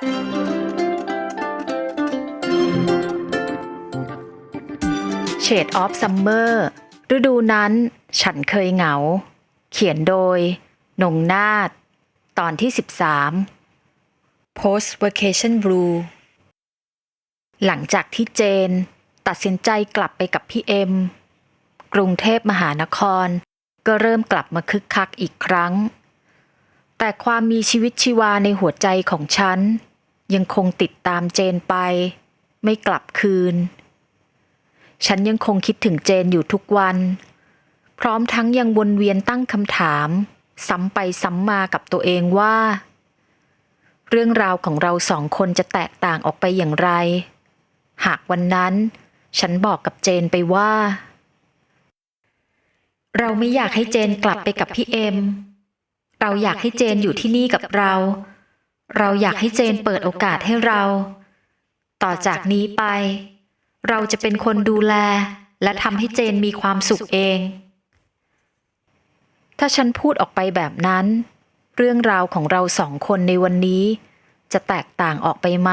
Shade of Summer ฤดูนั้นฉันเคยเหงา เขียนโดย นงนาฏตอนที่ 13 Post Vacation Blue หลังจากที่เจน ตัดสินใจกลับไปกับพี่เอ็ม กรุงเทพมหานคร ก็เริ่มกลับมาคึกคักอีกครั้ง แต่ความมีชีวิตชีวาในหัวใจของฉัน ยังคงติดตามเจนไป ไม่กลับคืน ฉันยังคงคิดถึงเจนอยู่ทุกวัน พร้อมทั้งยังวนเวียนตั้งคำถาม ซ้ำไปซ้ำมากับตัวเองว่า เรื่องราวของเราสองคนจะแตกต่างออกไปอย่างไร หากวันนั้น ฉันบอกกับเจนไปว่า เราไม่อยากให้เจนกลับไปกับพี่เอ็มเราอยากให้เจนอยู่ที่นี่กับเรา เราอยากให้เจนเปิดโอกาสให้เรา ต่อจากนี้ไป เราจะเป็นคนดูแล และทำให้เจนมีความสุขเอง ถ้าฉันพูดออกไปแบบนั้น เรื่องราวของเราสองคนในวันนี้ จะแตกต่างออกไปไหม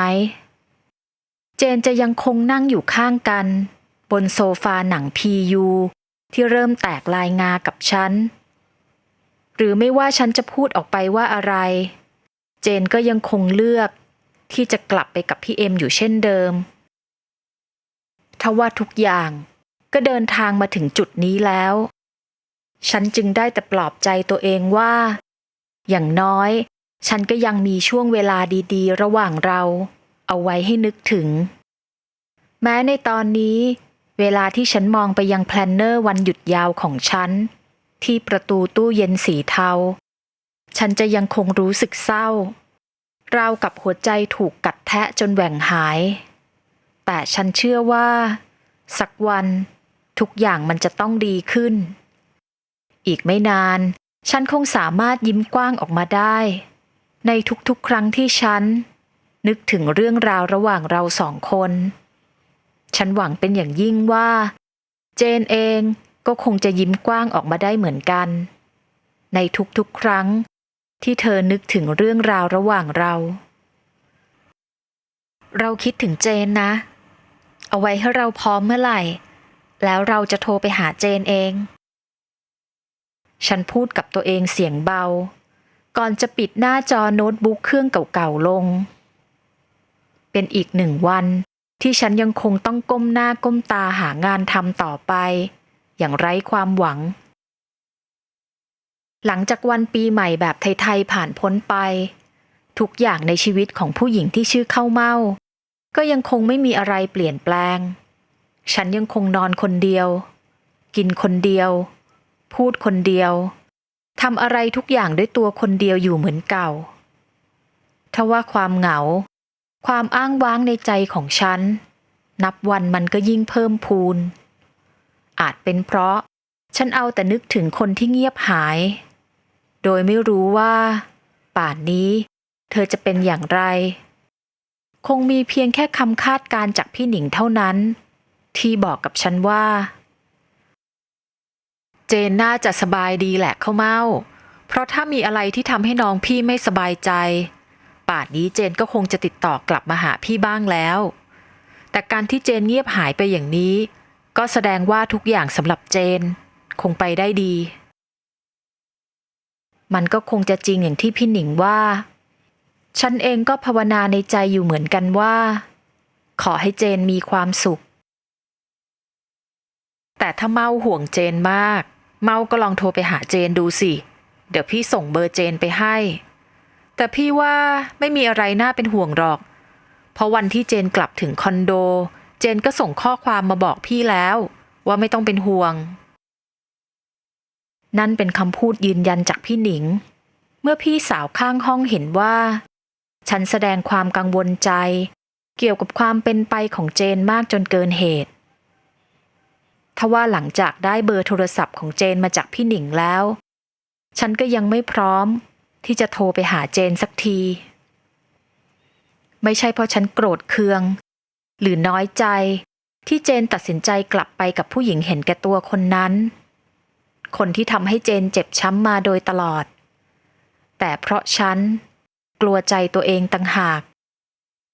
เจนจะยังคงนั่งอยู่ข้างกัน บนโซฟาหนังพียูที่เริ่มแตกลายงากับฉัน หรือไม่ว่าฉันจะพูดออกไปว่าอะไร เจนก็ยังคงเลือกที่จะกลับไปกับพี่เอ็มอยู่เช่นเดิมทว่าทุกอย่างก็เดินทางมาถึงจุดนี้แล้ว ฉันจึงได้แต่ปลอบใจตัวเองว่า อย่างน้อย ฉันก็ยังมีช่วงเวลาดีๆ ระหว่างเรา เอาไว้ให้นึกถึง แม้ในตอนนี้ เวลาที่ฉันมองไปยังแพลนเนอร์วันหยุดยาวของฉัน ที่ประตูตู้เย็นสีเทา ฉันจะยังคงรู้สึกเศร้า ราวกับหัวใจถูกกัดแทะจนแหว่งหาย แต่ฉันเชื่อว่า สักวันทุกอย่างมันจะต้องดีขึ้น อีกไม่นาน ฉันคงสามารถยิ้มกว้างออกมาได้ ในทุกๆครั้งที่ฉัน นึกถึงเรื่องราวระหว่างเราสองคน ฉันหวังเป็นอย่างยิ่งว่า เจนเองก็คงจะยิ้มกว้างออกมาได้เหมือนกัน ในทุกๆครั้ง ที่เธอนึกถึงเรื่องราวระหว่างเรา เราคิดถึงเจนนะ เอาไว้ให้เราพร้อมเมื่อไหร่ แล้วเราจะโทรไปหาเจนเอง ฉันพูดกับตัวเองเสียงเบา ก่อนจะปิดหน้าจอโน้ตบุ๊กเครื่องเก่าๆลง เป็นอีกหนึ่งวันที่ฉันยังคงต้องก้มหน้าก้มตาหางานทำต่อไป อย่างไร้ความหวัง หลังจากวันปีใหม่แบบไทยๆผ่านพ้นไป ทุกอย่างในชีวิตของผู้หญิงที่ชื่อเข้าเมา ก็ยังคงไม่มีอะไรเปลี่ยนแปลง ฉันยังคงนอนคนเดียว กินคนเดียว พูดคนเดียวทำอะไรทุกอย่างด้วยตัวคนเดียวอยู่เหมือนเก่าทว่าความเหงา ความอ้างว้างในใจของฉัน นับวันมันก็ยิ่งเพิ่มพูน อาจเป็นเพราะ ฉันเอาแต่นึกถึงคนที่เงียบหาย โดยไม่รู้ว่า ป่านนี้ เธอจะเป็นอย่างไร คงมีเพียงแค่คำคาดการจากพี่หนิงเท่านั้น ที่บอกกับฉันว่า เจนน่าจะสบายดีแหละเข้าเมาเพราะถ้ามีอะไรที่ทำให้น้องพี่ไม่สบายใจ ป่านนี้เจนก็คงจะติดต่อกลับมาหาพี่บ้างแล้ว แต่การที่เจนเงียบหายไปอย่างนี้ ก็แสดงว่าทุกอย่างสำหรับเจน คงไปได้ดี มันก็คงจะจริงอย่างที่พี่หนิงว่า ฉันเองก็ภาวนาในใจอยู่เหมือนกันว่า ขอให้เจนมีความสุข แต่ถ้าเมาห่วงเจนมาก เมาก็ลองโทรไปหาเจนดูสิ เดี๋ยวพี่ส่งเบอร์เจนไปให้ แต่พี่ว่าไม่มีอะไรน่าเป็นห่วงหรอก เพราะวันที่เจนกลับถึงคอนโด เจนก็ส่งข้อความมาบอกพี่แล้ว ว่าไม่ต้องเป็นห่วง นั่นเป็นคำพูดยืนยันจากพี่หนิง เมื่อพี่สาวข้างห้องเห็นว่า ฉันแสดงความกังวลใจ เกี่ยวกับความเป็นไปของเจนมากจนเกินเหตุทว่าหลังจากได้เบอร์โทรศัพท์ของเจนมาจากพี่หนิงแล้ว ฉันก็ยังไม่พร้อมที่จะโทรไปหาเจนสักที ไม่ใช่เพราะฉันโกรธเคือง หรือน้อยใจที่เจนตัดสินใจกลับไปกับผู้หญิงเห็นแก่ตัวคนนั้น คนที่ทำให้เจนเจ็บช้ำมาโดยตลอด แต่เพราะฉัน กลัวใจตัวเองต่างหาก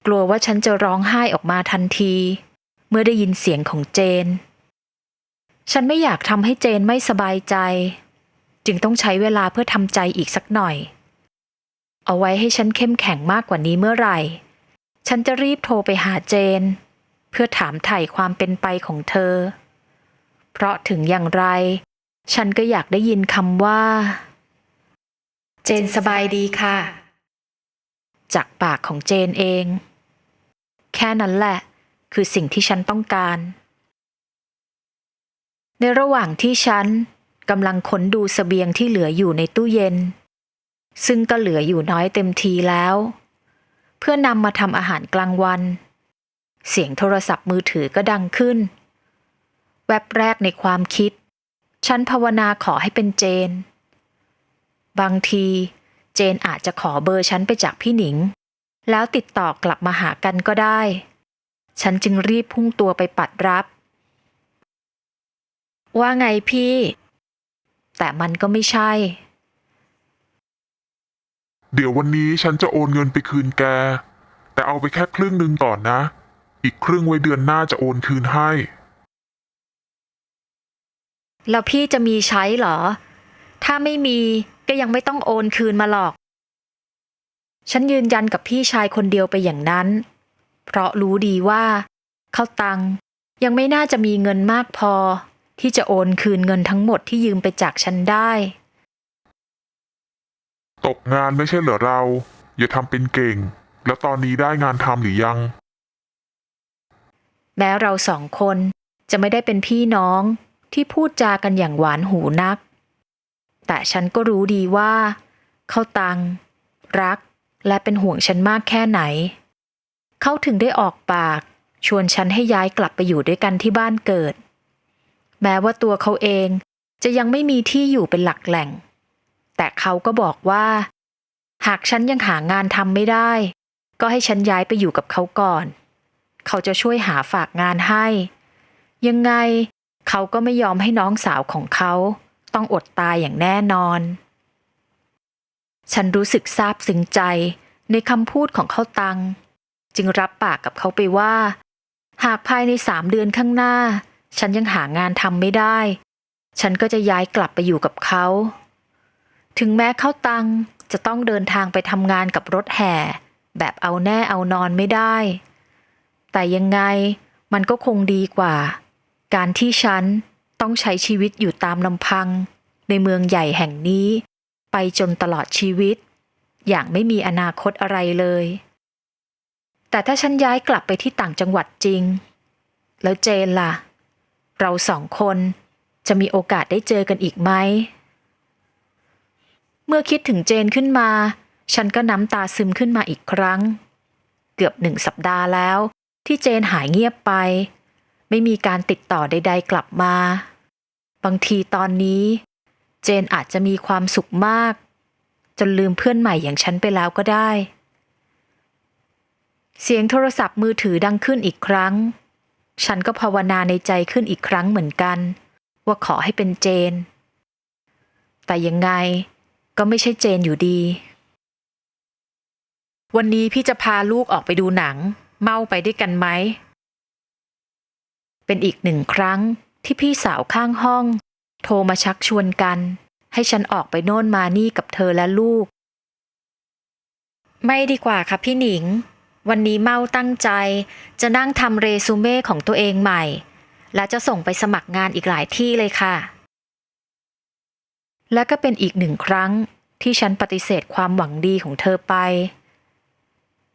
กลัวว่าฉันจะร้องไห้ออกมาทันที เมื่อได้ยินเสียงของเจน ฉันไม่อยากทำให้เจนไม่สบายใจ จึงต้องใช้เวลาเพื่อทำใจอีกสักหน่อย เอาไว้ให้ฉันเข้มแข็งมากกว่านี้เมื่อไหร่ ฉันจะรีบโทรไปหาเจน เพื่อถามไถ่ความเป็นไปของเธอเพราะถึงอย่างไร ฉันก็อยากได้ยินคำว่า เจนสบายดีค่ะ จากปากของเจนเอง แค่นั้นแหละ คือสิ่งที่ฉันต้องการ ในระหว่างที่ฉันกำลังค้นดูเสบียงที่เหลืออยู่ในตู้เย็น ซึ่งก็เหลืออยู่น้อยเต็มทีแล้ว เพื่อนำมาทำอาหารกลางวัน เสียงโทรศัพท์มือถือก็ดังขึ้น แวบแรกในความคิด ฉันภาวนาขอให้เป็นเจน บางที เจนอาจจะขอเบอร์ฉันไปจากพี่หนิง แล้วติดต่อกลับมาหากันก็ได้ ฉันจึงรีบพุ่งตัวไปปัดรับ ว่าไงพี่ แต่มันก็ไม่ใช่ เดี๋ยววันนี้ฉันจะโอนเงินไปคืนแก แต่เอาไปแค่ครึ่งหนึ่งก่อนนะ อีกครึ่งไว้เดือนหน้าจะโอนคืนให้ แล้วพี่จะมีใช้เหรอ ถ้าไม่มีก็ยังไม่ต้องโอนคืนมาหรอก ฉันยืนยันกับพี่ชายคนเดียวไปอย่างนั้น เพราะรู้ดีว่าเขาตังยังไม่น่าจะมีเงินมากพอ ที่จะโอนคืนเงินทั้งหมดที่ยืมไปจากฉันได้ ตกงานไม่ใช่เหรอเรา อย่าทำเป็นเก่ง แล้วตอนนี้ได้งานทำหรือยัง แม้เราสองคนจะไม่ได้เป็นพี่น้อง ที่พูดจากันอย่างหวานหูนัก แต่ฉันก็รู้ดีว่า เขาตัง รักและเป็นห่วงฉันมากแค่ไหน เขาถึงได้ออกปาก ชวนฉันให้ย้ายกลับไปอยู่ด้วยกันที่บ้านเกิด แม้ว่าตัวเขาเองจะยังไม่มีที่อยู่เป็นหลักแหล่ง แต่เขาก็บอกว่า หากฉันยังหางานทำไม่ได้ ก็ให้ฉันย้ายไปอยู่กับเขาก่อน เขาจะช่วยหาฝากงานให้ ยังไง เขาก็ไม่ยอมให้น้องสาวของเขาต้องอดตายอย่างแน่นอน ฉันรู้สึกซาบซึ้งใจในคำพูดของเขาตัง จึงรับปากกับเขาไปว่า หากภายในสามเดือนข้างหน้า ฉันยังหางานทำไม่ได้ ฉันก็จะย้ายกลับไปอยู่กับเขา ถึงแม้เขาตังจะต้องเดินทางไปทำงานกับรถแห่ แบบเอาแน่เอานอนไม่ได้ แต่ยังไงมันก็คงดีกว่า การที่ฉันต้องใช้ชีวิตอยู่ตามลำพัง ในเมืองใหญ่แห่งนี้ ไปจนตลอดชีวิต อย่างไม่มีอนาคตอะไรเลย แต่ถ้าฉันย้ายกลับไปที่ต่างจังหวัดจริง แล้วเจนล่ะ เราสองคนจะมีโอกาสได้เจอกันอีกไหม เมื่อคิดถึงเจนขึ้นมา ฉันก็น้ำตาซึมขึ้นมาอีกครั้ง เกือบหนึ่งสัปดาห์แล้ว ที่เจนหายเงียบไป ไม่มีการติดต่อใด ๆ กลับมา บางทีตอนนี้ เจนอาจจะมีความสุขมาก จนลืมเพื่อนใหม่อย่างฉันไปแล้วก็ได้ เสียงโทรศัพท์มือถือดังขึ้นอีกครั้ง ฉันก็ภาวนาในใจขึ้นอีกครั้งเหมือนกัน ว่าขอให้เป็นเจน แต่ยังไงก็ไม่ใช่เจนอยู่ดี วันนี้พี่จะพาลูกออกไปดูหนัง เมาไปด้วยกันไหม เป็นอีกหนึ่งครั้งที่พี่สาวข้างห้อง โทรมาชักชวนกัน ให้ฉันออกไปโน่นมานี่กับเธอและลูก ไม่ดีกว่าค่ะพี่หนิง วันนี้เมาตั้งใจ จะนั่งทำเรซูเม่ของตัวเองใหม่ และจะส่งไปสมัครงานอีกหลายที่เลยค่ะ และก็เป็นอีกหนึ่งครั้งที่ฉันปฏิเสธความหวังดีของเธอไป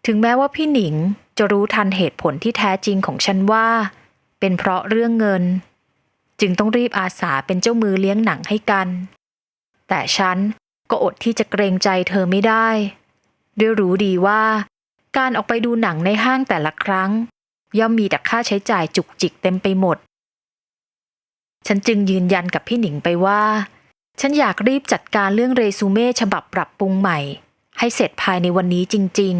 ถึงแม้ว่าพี่หนิงจะรู้ทันเหตุผลที่แท้จริงของฉันว่า เป็นเพราะเรื่องเงิน จึงต้องรีบอาสาเป็นเจ้ามือเลี้ยงหนังให้กัน แต่ฉันก็อดที่จะเกรงใจเธอไม่ได้ด้วยรู้ดีว่า การออกไปดูหนังในห้างแต่ละครั้ง ย่อมมีแต่ค่าใช้จ่ายจุกจิกเต็มไปหมด ฉันจึงยืนยันกับพี่หนิงไปว่า ฉันอยากรีบจัดการเรื่องเรซูเม่ฉบับปรับปรุงใหม่ ให้เสร็จภายในวันนี้จริง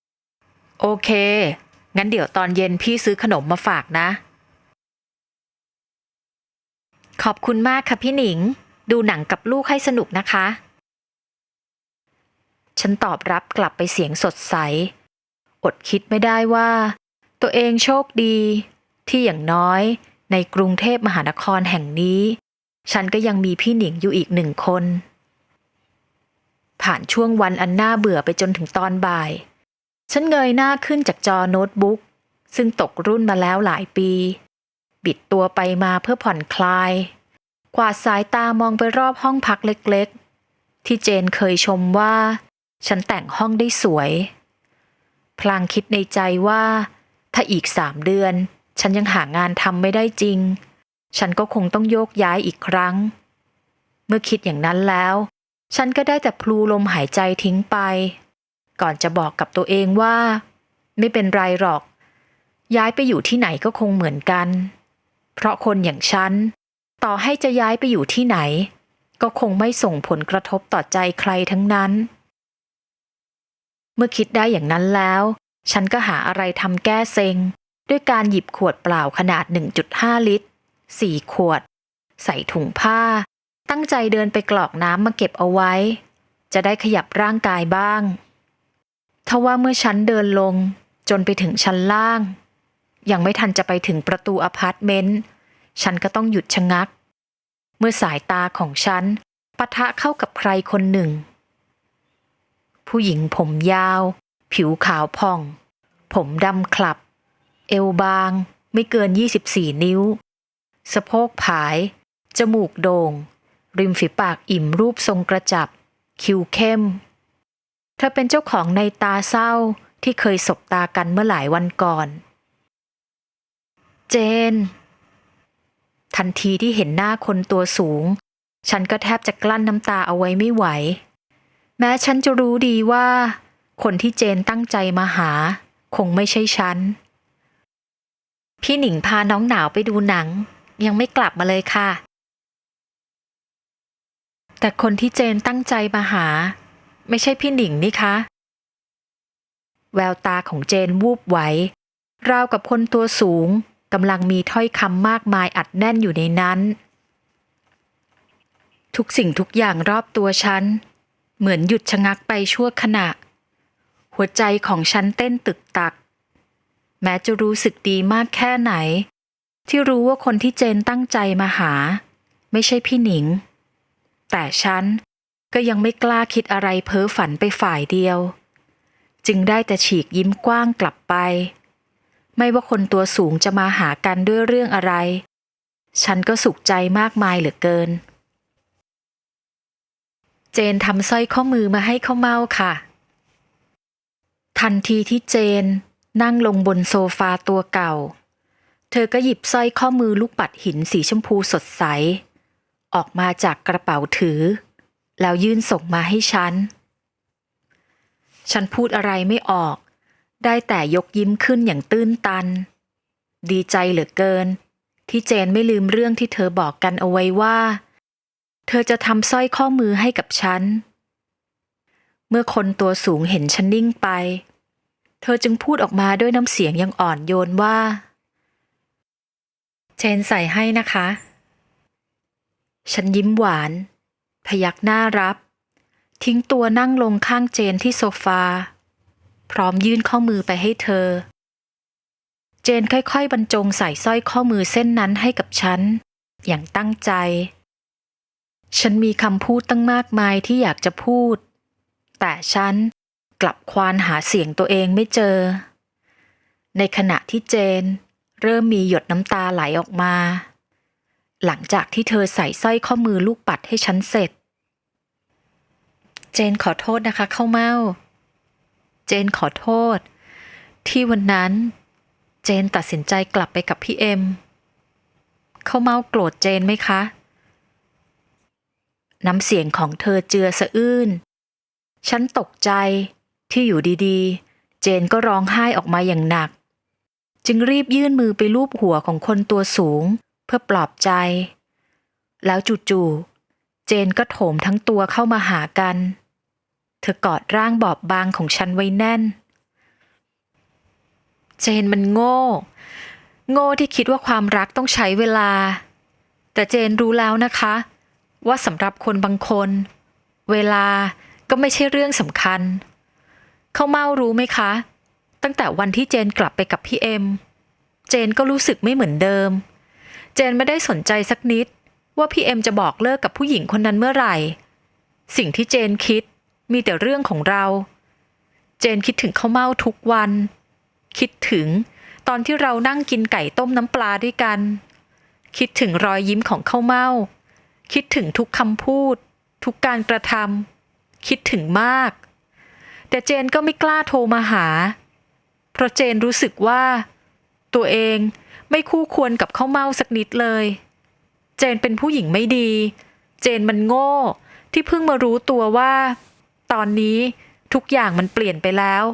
ๆ โอเค งั้นเดี๋ยวตอนเย็นพี่ซื้อขนมมาฝากนะ ขอบคุณมากค่ะพี่หนิง ดูหนังกับลูกให้สนุกนะคะ ฉันตอบรับกลับไปเสียงสดใส อดคิดไม่ได้ว่า ตัวเองโชคดี ที่อย่างน้อยในกรุงเทพมหานครแห่งนี้ ฉันก็ยังมีพี่หนิงอยู่อีกหนึ่งคน ผ่านช่วงวันอันน่าเบื่อไปจนถึงตอนบ่าย ฉันเงยหน้าขึ้นจากจอโน้ตบุ๊ก ซึ่งตกรุ่นมาแล้วหลายปี บิดตัวไปมาเพื่อผ่อนคลาย กวาดสายตามองไปรอบห้องพักเล็กๆ ที่เจนเคยชมว่า ฉันแต่งห้องได้สวย พลางคิดในใจว่า ถ้าอีกสามเดือน ฉันยังหางานทำไม่ได้จริง ฉันก็คงต้องโยกย้ายอีกครั้ง เมื่อคิดอย่างนั้นแล้ว ฉันก็ได้แต่พลูลมหายใจทิ้งไป ก่อนจะบอกกับตัวเองว่า ไม่เป็นไรหรอก ย้ายไปอยู่ที่ไหนก็คงเหมือนกัน เพราะคนอย่างฉัน ต่อให้จะย้ายไปอยู่ที่ไหน ก็คงไม่ส่งผลกระทบต่อใจใครทั้งนั้น เมื่อคิดได้อย่างนั้นแล้ว ฉันก็หาอะไรทำแก้เซ็ง ด้วยการหยิบขวดเปล่าขนาด 1.5 ลิตร4ขวด ใส่ถุงผ้า ตั้งใจเดินไปกรอกน้ำมาเก็บเอาไว้ จะได้ขยับร่างกายบ้าง ทว่าเมื่อฉันเดินลงจนไปถึงชั้นล่าง ยังไม่ทันจะไปถึงประตูอพาร์ตเมนต์ฉันก็ต้องหยุดชะงัก เมื่อสายตาของฉันปะทะเข้ากับใครคนหนึ่ง ผู้หญิงผมยาว ผิวขาวผ่อง ผมดำคลับ เอวบาง ไม่เกิน 24 นิ้ว สะโพกผาย จมูกโดง่ง ริมฝีปากอิ่มรูปทรงกระจับ คิ้วเข้ม เธอเป็นเจ้าของในตาเศร้าที่เคยสบตากันเมื่อหลายวันก่อน เจน ทันทีที่เห็นหน้าคนตัวสูง ฉันก็แทบจะกลั้นน้ำตาเอาไว้ไม่ไหว แม้ฉันจะรู้ดีว่า คนที่เจนตั้งใจมาหา คงไม่ใช่ฉัน พี่หนิงพาน้องหนาวไปดูหนัง ยังไม่กลับมาเลยค่ะ แต่คนที่เจนตั้งใจมาหา ไม่ใช่พี่หนิงนี่คะ แววตาของเจนวูบไหว ราวกับคนตัวสูงกำลังมีถ้อยคำมากมายอัดแน่นอยู่ในนั้น ทุกสิ่งทุกอย่างรอบตัวฉัน เหมือนหยุดชะงักไปชั่วขณะ หัวใจของฉันเต้นตึกตัก แม้จะรู้สึกดีมากแค่ไหน ที่รู้ว่าคนที่เจนตั้งใจมาหา ไม่ใช่พี่หนิง แต่ฉัน ก็ยังไม่กล้าคิดอะไรเพ้อฝันไปฝ่ายเดียว จึงได้แต่ฉีกยิ้มกว้างกลับไป ไม่ว่าคนตัวสูงจะมาหากันด้วยเรื่องอะไร ฉันก็สุขใจมากมายเหลือเกิน เจนทำสร้อยข้อมือมาให้ข้าเมาค่ะ ทันทีที่เจนนั่งลงบนโซฟาตัวเก่า เธอก็หยิบสร้อยข้อมือลูกปัดหินสีชมพูสดใส ออกมาจากกระเป๋าถือ แล้วยื่นส่งมาให้ฉัน ฉันพูดอะไรไม่ออก ได้แต่ยกยิ้มขึ้นอย่างตื้นตัน ดีใจเหลือเกิน ที่เจนไม่ลืมเรื่องที่เธอบอกกันเอาไว้ว่า เธอจะทำสร้อยข้อมือให้กับฉัน เมื่อคนตัวสูงเห็นฉันนิ่งไป เธอจึงพูดออกมาด้วยน้ำเสียงยังอ่อนโยนว่า เจนใส่ให้นะคะ ฉันยิ้มหวาน พยักหน้ารับ ทิ้งตัวนั่งลงข้างเจนที่โซฟา พร้อมยื่นข้อมือไปให้เธอ เจนค่อยๆ บรรจงใส่สร้อยข้อมือเส้นนั้นให้กับฉัน อย่างตั้งใจ ฉันมีคำพูดตั้งมากมายที่อยากจะพูด แต่ฉันกลับควานหาเสียงตัวเองไม่เจอ ในขณะที่เจน เริ่มมีหยดน้ำตาไหลออกมา หลังจากที่เธอใส่สร้อยข้อมือลูกปัดให้ฉันเสร็จ เจนขอโทษนะคะเข้าเมาเจนขอโทษ ที่วันนั้น เจนตัดสินใจกลับไปกับพี่เอ็ม เข้าเมาโกรธเจนไหมคะ น้ำเสียงของเธอเจือสะอื้น ฉันตกใจที่อยู่ดีๆ เจนก็ร้องไห้ออกมาอย่างหนัก จึงรีบยื่นมือไปลูบหัวของคนตัวสูง เพื่อปลอบใจ แล้วจู่ๆเจนก็โถมทั้งตัวเข้ามาหากัน เธอกอดร่างบอบบางของฉันไว้แน่น เจนมันโง่ โง่ที่คิดว่าความรักต้องใช้เวลา แต่เจนรู้แล้วนะคะ ว่าสำหรับคนบางคน เวลาก็ไม่ใช่เรื่องสำคัญ เขาเมารู้ไหมคะ ตั้งแต่วันที่เจนกลับไปกับพี่เอ็ม เจนก็รู้สึกไม่เหมือนเดิม เจนไม่ได้สนใจสักนิด ว่าพี่เอ็มจะบอกเลิกกับผู้หญิงคนนั้นเมื่อไหร่ สิ่งที่เจนคิดมีแต่เรื่องของเรา เจนคิดถึงข้าวเม่าทุกวัน คิดถึงตอนที่เรานั่งกินไก่ต้มน้ำปลาด้วยกัน คิดถึงรอยยิ้มของข้าวเม่า คิดถึงทุกคำพูด ทุกการกระทำคิดถึงมาก แต่เจนก็ไม่กล้าโทรมาหา เพราะเจนรู้สึกว่า ตัวเอง ไม่คู่ควรกับข้าวเม่าสักนิดเลย เจนเป็นผู้หญิงไม่ดี เจนมันโง่ ที่เพิ่งมารู้ตัวว่า ตอนนี้ทุกอย่างมันเปลี่ยนไปแล้ว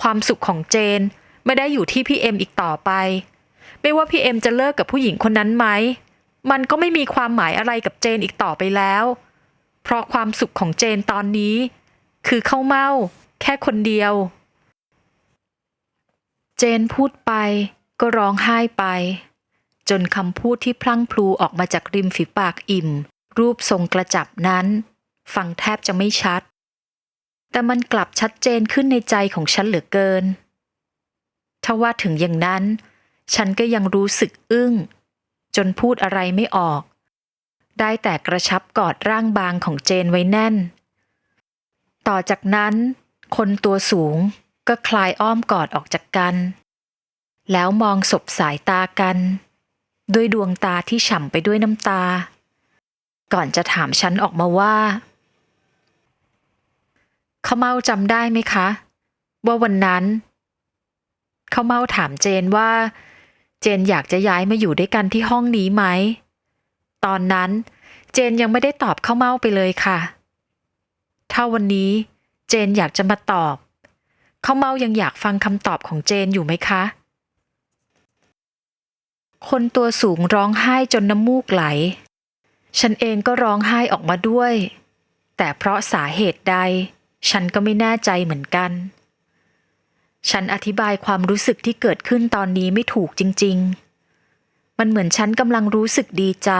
ความสุขของเจนไม่ได้อยู่ที่พี่เอ็มอีกต่อไป ไม่ว่าพี่เอ็มจะเลิกกับผู้หญิงคนนั้นไหม มันก็ไม่มีความหมายอะไรกับเจนอีกต่อไปแล้ว เพราะความสุขของเจนตอนนี้ คือข้าวเม่าแค่คนเดียว เจนพูดไป ก็ร้องไห้ไป จนคำพูดที่พลั้งพลูออกมาจากริมฝีปากอิ่ม รูปทรงกระจับนั้น ฟังแทบจะไม่ชัด แต่มันกลับชัดเจนขึ้นในใจของฉันเหลือเกิน ถ้าว่าถึงอย่างนั้น ฉันก็ยังรู้สึกอึ้ง จนพูดอะไรไม่ออก ได้แต่กระชับกอดร่างบางของเจนไว้แน่น ต่อจากนั้น คนตัวสูงก็คลายอ้อมกอดออกจากกัน แล้วมองศบสายตากัน ด้วยดวงตาที่ฉ่ำไปด้วยน้ำตา ก่อนจะถามฉันออกมาว่าเขาเมาจำได้ไหมคะ ว่าวันนั้นเขาเมาถามเจนว่า เจนอยากจะย้ายมาอยู่ด้วยกันที่ห้องนี้ไหม ตอนนั้นเจนยังไม่ได้ตอบเข้าเมาไปเลยค่ะ ถ้าวันนี้เจนอยากจะมาตอบเขาเมายังอยากฟังคำตอบของเจนอยู่ไหมคะ คนตัวสูงร้องไห้จนน้ำมูกไหล ฉันเองก็ร้องไห้ออกมาด้วย แต่เพราะสาเหตุใด ฉันก็ไม่แน่ใจเหมือนกัน ฉันอธิบายความรู้สึกที่เกิดขึ้นตอนนี้ไม่ถูกจริง ๆ มันเหมือนฉันกำลังรู้สึกดีใจ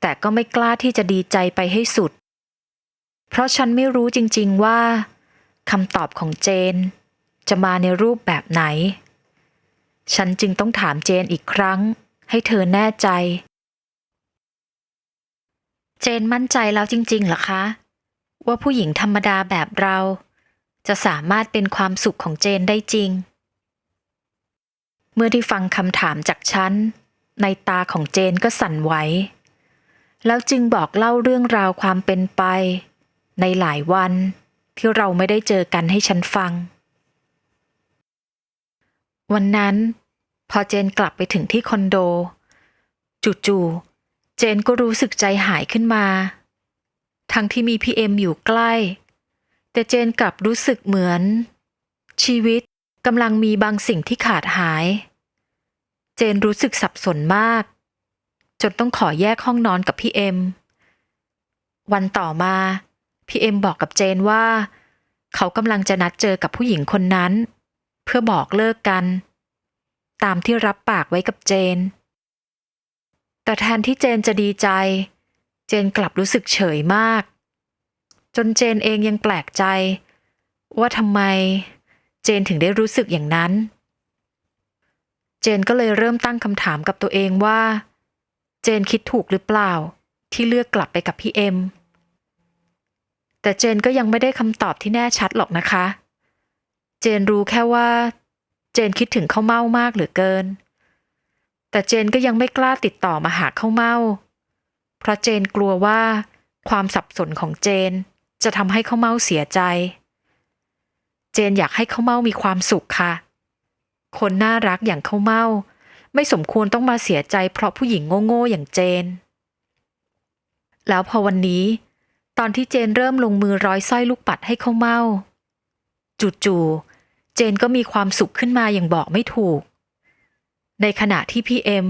แต่ก็ไม่กล้าที่จะดีใจไปให้สุด เพราะฉันไม่รู้จริง ๆว่าคำตอบของเจน จะมาในรูปแบบไหน ฉันจึงต้องถามเจนอีกครั้ง ให้เธอแน่ใจ เจนมั่นใจแล้วจริงๆหรอคะ ว่าผู้หญิงธรรมดาแบบเรา จะสามารถเป็นความสุขของเจนได้จริง เมื่อได้ฟังคำถามจากฉัน ในตาของเจนก็สั่นไหวแล้วจึงบอกเล่าเรื่องราวความเป็นไป ในหลายวันที่เราไม่ได้เจอกันให้ฉันฟัง วันนั้น พอเจนกลับไปถึงที่คอนโด จู่ๆเจนก็รู้สึกใจหายขึ้นมา ทั้งที่มีพี่เอ็มอยู่ใกล้ แต่เจนกลับรู้สึกเหมือน ชีวิตกำลังมีบางสิ่งที่ขาดหาย เจนรู้สึกสับสนมาก จนต้องขอแยกห้องนอนกับพี่เอ็ม วันต่อมาพี่เอ็มบอกกับเจนว่า เขากำลังจะนัดเจอกับผู้หญิงคนนั้น เพื่อบอกเลิกกัน ตามที่รับปากไว้กับเจน แต่แทนที่เจนจะดีใจ เจนกลับรู้สึกเฉยมาก จนเจนเองยังแปลกใจ ว่าทำไมเจนถึงได้รู้สึกอย่างนั้น เจนก็เลยเริ่มตั้งคำถามกับตัวเองว่า เจนคิดถูกหรือเปล่า ที่เลือกกลับไปกับพี่เอ็มแต่เจนก็ยังไม่ได้คำตอบที่แน่ชัดหรอกนะคะ เจนรู้แค่ว่า เจนคิดถึงข้าวเม่ามากเหลือเกิน แต่เจนก็ยังไม่กล้าติดต่อมาหาข้าวเม่า เพราะเจนกลัวว่า ความสับสนของเจนจะทำให้ข้าวเม่าเสียใจ เจนอยากให้ข้าวเม่ามีความสุขค่ะ คนน่ารักอย่างข้าวเม่าไม่สมควรต้องมาเสียใจเพราะผู้หญิงโง่ๆอย่างเจน แล้วพอวันนี้ ตอนที่เจนเริ่มลงมือร้อยสร้อยลูกปัดให้ข้าวเม่า จู่ๆเจนก็มีความสุขขึ้นมาอย่างบอกไม่ถูก ในขณะที่พี่เอ็ม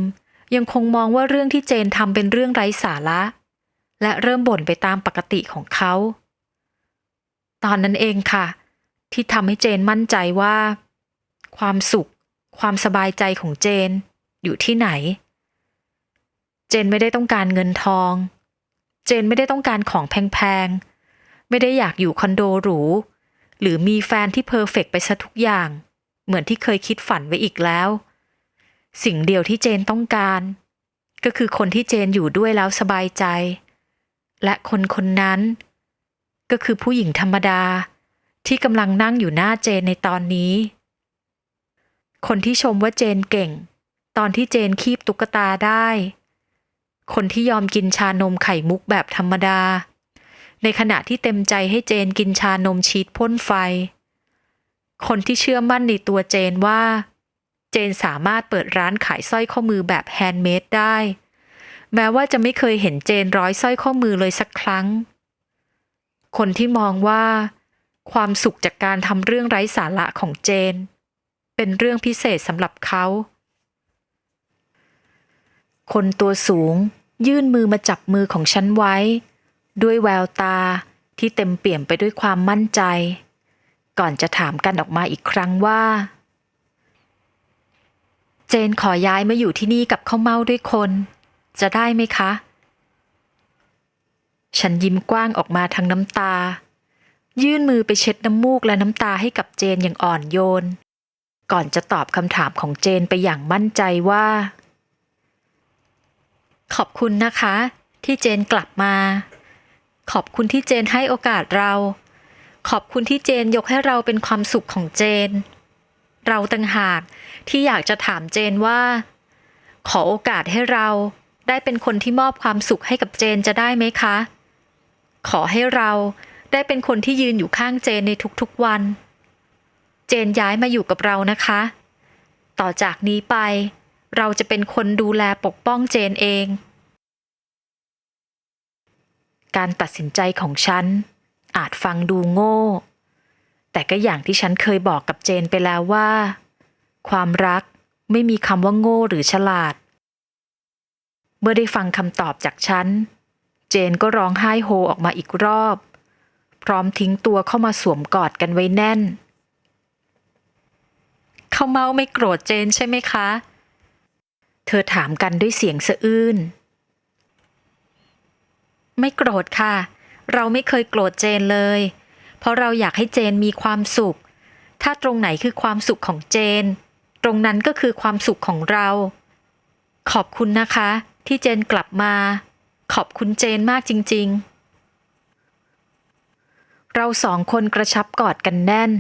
ยังคงมองว่าเรื่องที่เจนทำเป็นเรื่องไร้สาระ และเริ่มบ่นไปตามปกติของเขา ตอนนั้นเองค่ะ ที่ทำให้เจนมั่นใจว่า ความสุข ความสบายใจของเจนอยู่ที่ไหน เจนไม่ได้ต้องการเงินทอง เจนไม่ได้ต้องการของแพงๆ ไม่ได้อยากอยู่คอนโดหรู หรือมีแฟนที่เพอร์เฟกต์ไปซะทุกอย่าง เหมือนที่เคยคิดฝันไว้อีกแล้ว สิ่งเดียวที่เจนต้องการ ก็คือคนที่เจนอยู่ด้วยแล้วสบายใจ และคนคนนั้น ก็คือผู้หญิงธรรมดาที่กำลังนั่งอยู่หน้าเจนในตอนนี้ คนที่ชมว่าเจนเก่ง ตอนที่เจนคีบตุ๊กตาได้ คนที่ยอมกินชานมไข่มุกแบบธรรมดา ในขณะที่เต็มใจให้เจนกินชานมชีสพ่นไฟ คนที่เชื่อมั่นในตัวเจนว่า เจนสามารถเปิดร้านขายสร้อยข้อมือแบบแฮนด์เมดได้ แม้ว่าจะไม่เคยเห็นเจนร้อยสร้อยข้อมือเลยสักครั้ง คนที่มองว่า ความสุขจากการทำเรื่องไร้สาระของเจน เป็นเรื่องพิเศษสำหรับเขา คนตัวสูงยื่นมือมาจับมือของฉันไว้ ด้วยแววตาที่เต็มเปี่ยมไปด้วยความมั่นใจ ก่อนจะถามกันออกมาอีกครั้งว่า เจนขอย้ายมาอยู่ที่นี่กับข้าวเมาด้วยคน จะได้ไหมคะ ฉันยิ้มกว้างออกมาทางน้ำตา ยื่นมือไปเช็ดน้ำมูกและน้ำตาให้กับเจนอย่างอ่อนโยน ก่อนจะตอบคำถามของเจนไปอย่างมั่นใจว่า ขอบคุณนะคะ ที่เจนกลับมา ขอบคุณที่เจนให้โอกาสเรา ขอบคุณที่เจนยกให้เราเป็นความสุขของเจน เราต่างหากที่อยากจะถามเจนว่า ขอโอกาสให้เราได้เป็นคนที่มอบความสุขให้กับเจนจะได้ไหมคะ ขอให้เราได้เป็นคนที่ยืนอยู่ข้างเจนในทุกๆวัน เจนย้ายมาอยู่กับเรานะคะ ต่อจากนี้ไป เราจะเป็นคนดูแลปกป้องเจนเอง การตัดสินใจของฉัน อาจฟังดูโง่ แต่ก็อย่างที่ฉันเคยบอกกับเจนไปแล้วว่า ความรักไม่มีคำว่าโง่หรือฉลาด เมื่อได้ฟังคำตอบจากฉัน เจนก็ร้องไห้โฮออกมาอีกรอบ พร้อมทิ้งตัวเข้ามาสวมกอดกันไว้แน่น เขาเมาไม่โกรธเจนใช่ไหมคะ เธอถามกันด้วยเสียงสะอื้น ไม่โกรธค่ะ เราไม่เคยโกรธเจนเลย เพราะเราอยากให้เจนมีความสุข ถ้าตรงไหนคือความสุขของเจน ตรงนั้นก็คือความสุขของเรา ขอบคุณนะคะ ที่เจนกลับมา ขอบคุณเจนมากจริง ๆ เราสองคนกระชับกอดกันแน่น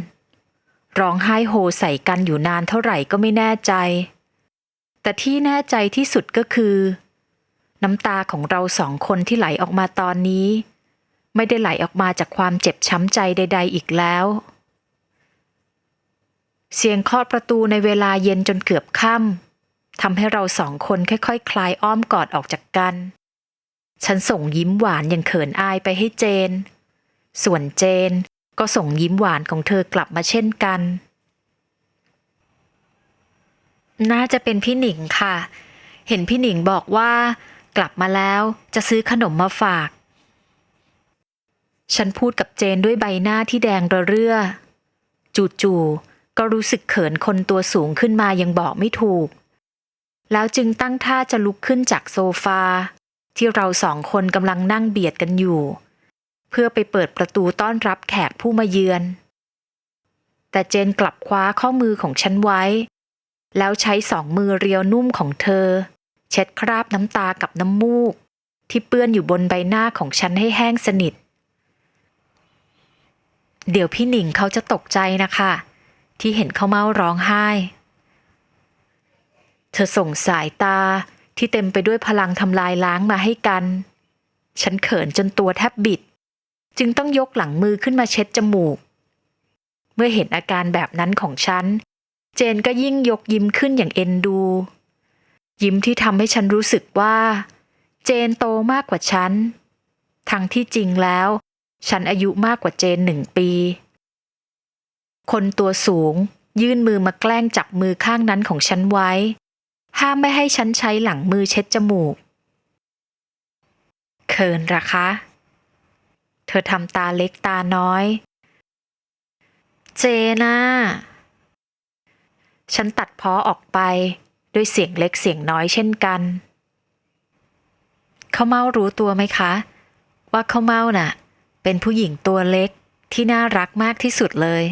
ร้องไห้โฮใส่กันอยู่นานเท่าไหร่ก็ไม่แน่ใจ แต่ที่แน่ใจที่สุดก็คือ น้ำตาของเราสองคนที่ไหลออกมาตอนนี้ ไม่ได้ไหลออกมาจากความเจ็บช้ำใจใด ๆ อีกแล้ว เสียงเคาะประตูในเวลาเย็นจนเกือบค่ำทำให้เราสองคนค่อยๆคคลายอ้อมกอดออกจากกัน ฉันส่งยิ้มหวานอย่างเขินอายไปให้เจน ส่วนเจนก็ส่งยิ้มหวานของเธอกลับมาเช่นกัน น่าจะเป็นพี่หนิงค่ะ เห็นพี่หนิงบอกว่า กลับมาแล้วจะซื้อขนมมาฝาก ฉันพูดกับเจนด้วยใบหน้าที่แดงระเรื่อ จู่ๆก็รู้สึกเขินคนตัวสูงขึ้นมายังบอกไม่ถูก แล้วจึงตั้งท่าจะลุกขึ้นจากโซฟา ที่เราสองคนกำลังนั่งเบียดกันอยู่ เพื่อไปเปิดประตูต้อนรับแขกผู้มาเยือน แต่เจนกลับคว้าข้อมือของฉันไว้ แล้วใช้สองมือเรียวนุ่มของเธอ เช็ดคราบน้ำตากับน้ำมูก ที่เปื้อนอยู่บนใบหน้าของฉันให้แห้งสนิท เดี๋ยวพี่หนิงเขาจะตกใจนะคะ ที่เห็นเขาเมาร้องไห้ เธอส่งสายตาที่เต็มไปด้วยพลังทำลายล้างมาให้กัน ฉันเขินจนตัวแทบบิด จึงต้องยกหลังมือขึ้นมาเช็ดจมูก เมื่อเห็นอาการแบบนั้นของฉัน เจนก็ยิ่งยกยิ้มขึ้นอย่างเอ็นดู ยิ้มที่ทำให้ฉันรู้สึกว่า เจนโตมากกว่าฉัน ทั้งที่จริงแล้ว ฉันอายุมากกว่าเจนหนึ่งปี คนตัวสูง ยื่นมือมาแกล้งจับมือข้างนั้นของฉันไว้ ห้ามไม่ให้ฉันใช้หลังมือเช็ดจมูกเขินระคะ เธอทำตาเล็กตาน้อย เจน่าฉันตัดพ้อออกไป ด้วยเสียงเล็กเสียงน้อยเช่นกันเขาเมารู้ตัวไหมคะ ว่าเขาเมาน่ะ เป็นผู้หญิงตัวเล็กที่น่ารักมากที่สุดเลย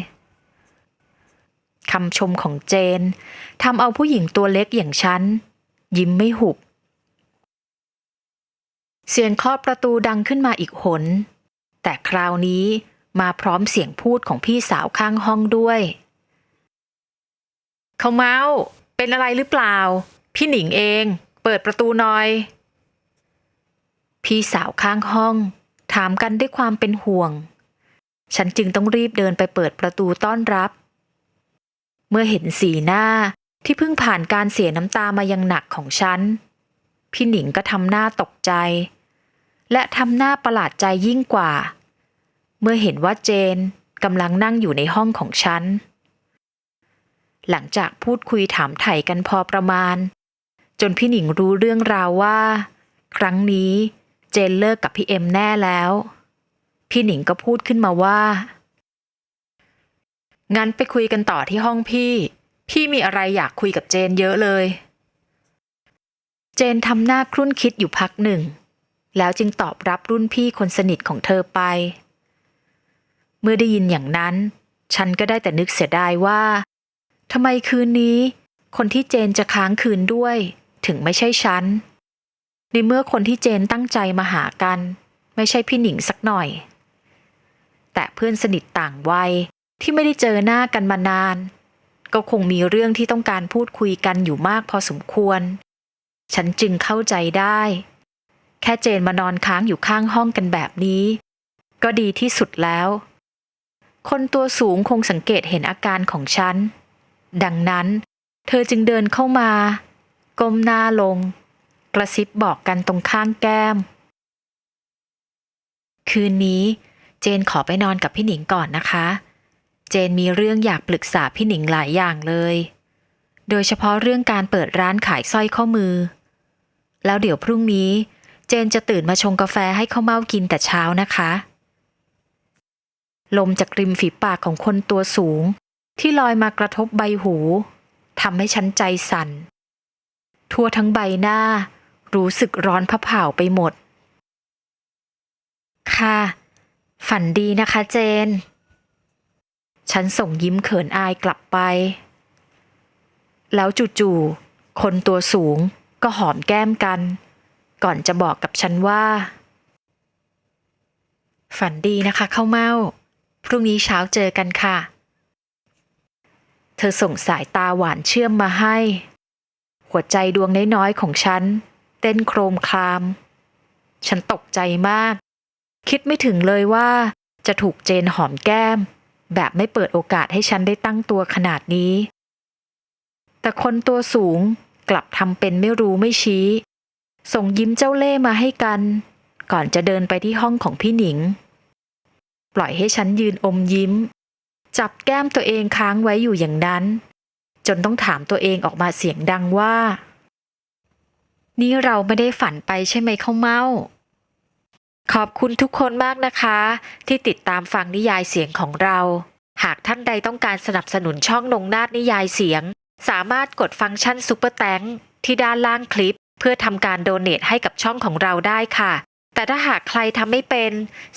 คำชมของเจนทำเอาผู้หญิงตัวเล็กอย่างฉัน ยิ้มไม่หุบ เสียงเคาะประตูดังขึ้นมาอีกหน แต่คราวนี้มาพร้อมเสียงพูดของพี่สาวข้างห้องด้วย เขาเมา เป็นอะไรหรือเปล่า พี่หนิงเอง เปิดประตูหน่อย พี่สาวข้างห้อง ถามกันด้วยความเป็นห่วง ฉันจึงต้องรีบเดินไปเปิดประตูต้อนรับ เมื่อเห็นสีหน้าที่เพิ่งผ่านการเสียน้ำตามายังหนักของฉัน พี่หนิงก็ทำหน้าตกใจ และทำหน้าประหลาดใจยิ่งกว่า เมื่อเห็นว่าเจนกำลังนั่งอยู่ในห้องของฉัน หลังจากพูดคุยถามไถ่กันพอประมาณ จนพี่หนิงรู้เรื่องราวว่า ครั้งนี้เจนเลิกกับพี่เอ็มแน่แล้ว พี่หนิงก็พูดขึ้นมาว่า งั้นไปคุยกันต่อที่ห้องพี่ พี่มีอะไรอยากคุยกับเจนเยอะเลย เจนทำหน้าครุ่นคิดอยู่พักหนึ่ง แล้วจึงตอบรับรุ่นพี่คนสนิทของเธอไป เมื่อได้ยินอย่างนั้น ฉันก็ได้แต่นึกเสียดายว่า ทำไมคืนนี้ คนที่เจนจะค้างคืนด้วย ถึงไม่ใช่ฉันในเมื่อคนที่เจนตั้งใจมาหากัน ไม่ใช่พี่หนิงสักหน่อย แต่เพื่อนสนิทต่างวัยที่ไม่ได้เจอหน้ากันมานาน ก็คงมีเรื่องที่ต้องการพูดคุยกันอยู่มากพอสมควร ฉันจึงเข้าใจได้ แค่เจนมานอนค้างอยู่ข้างห้องกันแบบนี้ ก็ดีที่สุดแล้ว คนตัวสูงคงสังเกตเห็นอาการของฉัน ดังนั้น เธอจึงเดินเข้ามา ก้มหน้าลง กระซิบบอกกันตรงข้างแก้ม คืนนี้เจนขอไปนอนกับพี่หนิงก่อนนะคะ เจนมีเรื่องอยากปรึกษาพี่หนิงหลายอย่างเลย โดยเฉพาะเรื่องการเปิดร้านขายสร้อยข้อมือ แล้วเดี๋ยวพรุ่งนี้ เจนจะตื่นมาชงกาแฟให้ข้าวเมากินแต่เช้านะคะลมจากริมฝีปากของคนตัวสูง ที่ลอยมากระทบใบหูทำให้ฉันใจสั่น ทั่วทั้งใบหน้ารู้สึกร้อนผะเผาไปหมด ค่ะ ฝันดีนะคะเจน ฉันส่งยิ้มเขินอายกลับไป แล้วจู่ๆคนตัวสูงก็หอมแก้มกัน ก่อนจะบอกกับฉันว่า ฝันดีนะคะข้าวเม่าพรุ่งนี้เช้าเจอกันค่ะ เธอส่งสายตาหวานเชื่อมมาให้ หัวใจดวงน้อยๆของฉัน เต้นโครมคราม ฉันตกใจมาก คิดไม่ถึงเลยว่าจะถูกเจนหอมแก้ม แบบไม่เปิดโอกาสให้ฉันได้ตั้งตัวขนาดนี้ แต่คนตัวสูงกลับทำเป็นไม่รู้ไม่ชี้ ส่งยิ้มเจ้าเล่ห์มาให้กัน ก่อนจะเดินไปที่ห้องของพี่หนิง ปล่อยให้ฉันยืนอมยิ้ม จับแก้มตัวเองค้างไว้อยู่อย่างนั้น จนต้องถามตัวเองออกมาเสียงดังว่า นี่เราไม่ได้ฝันไปใช่ไหมข้าวเมาขอบคุณทุกคนมากนะคะ ที่ติดตามฟังนิยายเสียงของเรา หากท่านใดต้องการสนับสนุนช่องนงนาฏนิยายเสียง สามารถกดฟังก์ชันซุปเปอร์แตงที่ด้านล่างคลิป เพื่อทำการโดเนทให้กับช่องของเราได้ค่ะ แต่ถ้าหากใครทำไม่เป็น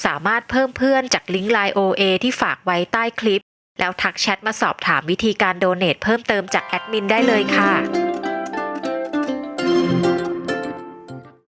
สามารถเพิ่มเพื่อนจากลิงก์ Line OA ที่ฝากไว้ใต้คลิป แล้วทักแชทมาสอบถามวิธีการโดเนทเพิ่มเติมจากแอดมินได้เลยค่ะ